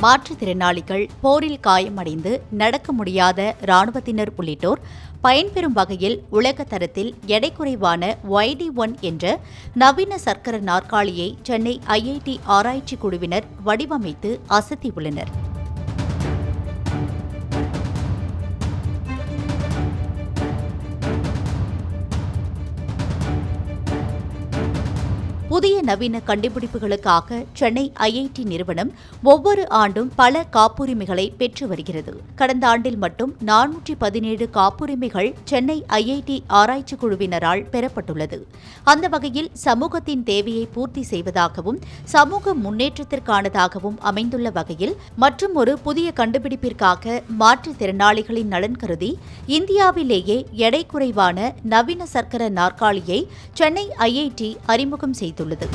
மாற்றுத்திறனாளிகள் போரில் காயமடைந்து நடக்க முடியாத இராணுவத்தினர் உள்ளிட்டோர் பயன்பெறும் வகையில் உலக தரத்தில் எடை குறைவான ஒய்டி ஒன் என்ற நவீன சர்க்கர நாற்காலியை சென்னை ஐஐடி ஆராய்ச்சி குழுவினர் வடிவமைத்து அசத்தியுள்ளனர் புதிய நவீன கண்டுபிடிப்புகளுக்காக சென்னை ஐஐடி நிறுவனம் ஒவ்வொரு ஆண்டும் பல காப்புரிமைகளை பெற்று வருகிறது. கடந்த ஆண்டில் மட்டும் நானூற்றி பதினேழு காப்புரிமைகள் சென்னை ஐஐடி ஆராய்ச்சி குழுவினரால் பெறப்பட்டுள்ளது. அந்த வகையில் சமூகத்தின் தேவையை பூர்த்தி செய்வதாகவும் சமூக முன்னேற்றத்திற்கானதாகவும் அமைந்துள்ள வகையில் மற்றும் ஒரு புதிய கண்டுபிடிப்பிற்காக மாற்றுத்திறனாளிகளின் நலன் கருதி இந்தியாவிலேயே எடை குறைவான நவீன சர்க்கர நாற்காலியை சென்னை ஐஐடி அறிமுகம் செய்துள்ளது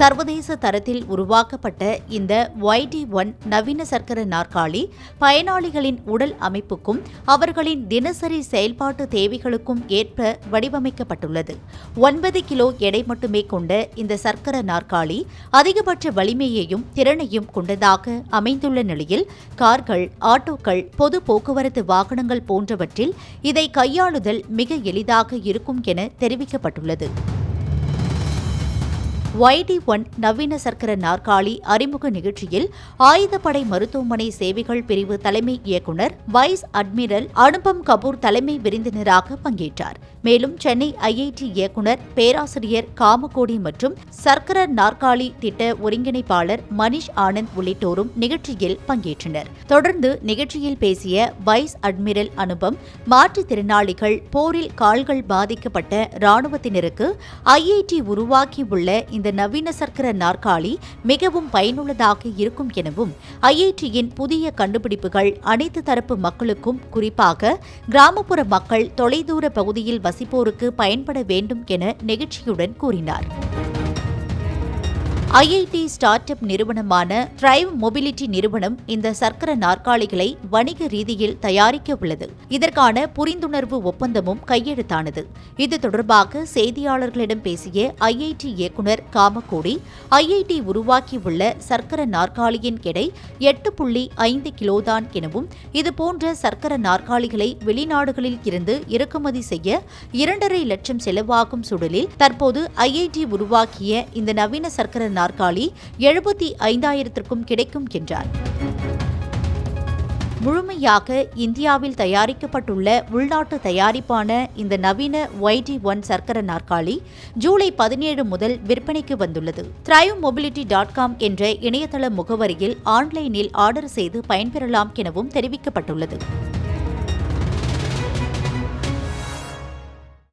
சர்வதேச தரத்தில் உருவாக்கப்பட்ட இந்த ஒய்டி ஒன் நவீன சர்க்கர நாற்காலி பயனாளிகளின் உடல் அமைப்புக்கும் அவர்களின் தினசரி செயல்பாட்டு தேவைகளுக்கும் ஏற்ப வடிவமைக்கப்பட்டுள்ளது. ஒன்பது கிலோ எடை மட்டுமே கொண்ட இந்த சர்க்கர நாற்காலி அதிகபட்ச வலிமையையும் திறனையும் கொண்டதாக அமைந்துள்ள நிலையில் கார்கள் ஆட்டோக்கள் பொது போக்குவரத்து வாகனங்கள் போன்றவற்றில் இதை கையாளுதல் மிக எளிதாக இருக்கும் என தெரிவிக்கப்பட்டுள்ளது. ஒய்டி ஒன் நவீன சர்க்கர நாற்காலி அறிமுக நிகழ்ச்சியில் ஆயுதப்படை மருத்துவமனை சேவைகள் பிரிவு தலைமை இயக்குநர் வைஸ் அட்மிரல் அனுபம் கபூர் தலைமை விருந்தினராக பங்கேற்றார். மேலும் சென்னை ஐஐடி இயக்குநர் பேராசிரியர் காமகோடி மற்றும் சர்க்கர நாற்காலி திட்ட ஒருங்கிணைப்பாளர் மணிஷ் ஆனந்த் உள்ளிட்டோரும் நிகழ்ச்சியில் பங்கேற்றனர். தொடர்ந்து நிகழ்ச்சியில் பேசிய வைஸ் அட்மிரல் அனுபம் மாற்றுத்திறனாளிகள் போரில் கால்கள் பாதிக்கப்பட்ட ராணுவத்தினருக்கு ஐஐடி உருவாக்கியுள்ள இந்த நவீன சர்க்கர நாற்காலி மிகவும் பயனுள்ளதாக இருக்கும் எனவும் ஐஐடியின் புதிய கண்டுபிடிப்புகள் அனைத்து தரப்பு மக்களுக்கும் குறிப்பாக கிராமப்புற மக்கள் தொலைதூர பகுதியில் வசிப்போருக்கு பயன்பட வேண்டும் என நெகிழ்ச்சியுடன் கூறினார். ஐஐடி ஸ்டார்ட் அப் நிறுவனமான த்ரைவ் மொபிலிட்டி நிறுவனம் இந்த சர்க்கர நாற்காலிகளை வணிக ரீதியில் தயாரிக்க உள்ளது. இதற்கான புரிந்துணர்வு ஒப்பந்தமும் கையெழுத்தானது. இது தொடர்பாக செய்தியாளர்களிடம் பேசிய ஐஐடி இயக்குநர் காமக்கோடி ஐஐடி உருவாக்கியுள்ள சர்க்கர நாற்காலியின் எடை எட்டு புள்ளி ஐந்து கிலோதான் எனவும் இதுபோன்ற சர்க்கர நாற்காலிகளை வெளிநாடுகளில் இருந்து இறக்குமதி செய்ய இரண்டரை லட்சம் செலவாகும் சூழலில் தற்போது ஐஐடி உருவாக்கிய இந்த நவீன சர்க்கர நாற்காலி எழுபத்தி ஐந்தாயிரத்திற்கும் கிடைக்கும் என்றார். முழுமையாக இந்தியாவில் தயாரிக்கப்பட்டுள்ள உள்நாட்டு தயாரிப்பான இந்த நவீன ஒய்டி ஒன் சர்க்கர நாற்காலி ஜூலை பதினேழு முதல் விற்பனைக்கு வந்துள்ளது. த்ரைவ் மொபிலிட்டி டாட் காம் என்ற இணையதள முகவரியில் ஆன்லைனில் ஆர்டர் செய்து பயன்பெறலாம் எனவும் தெரிவிக்கப்பட்டுள்ளது.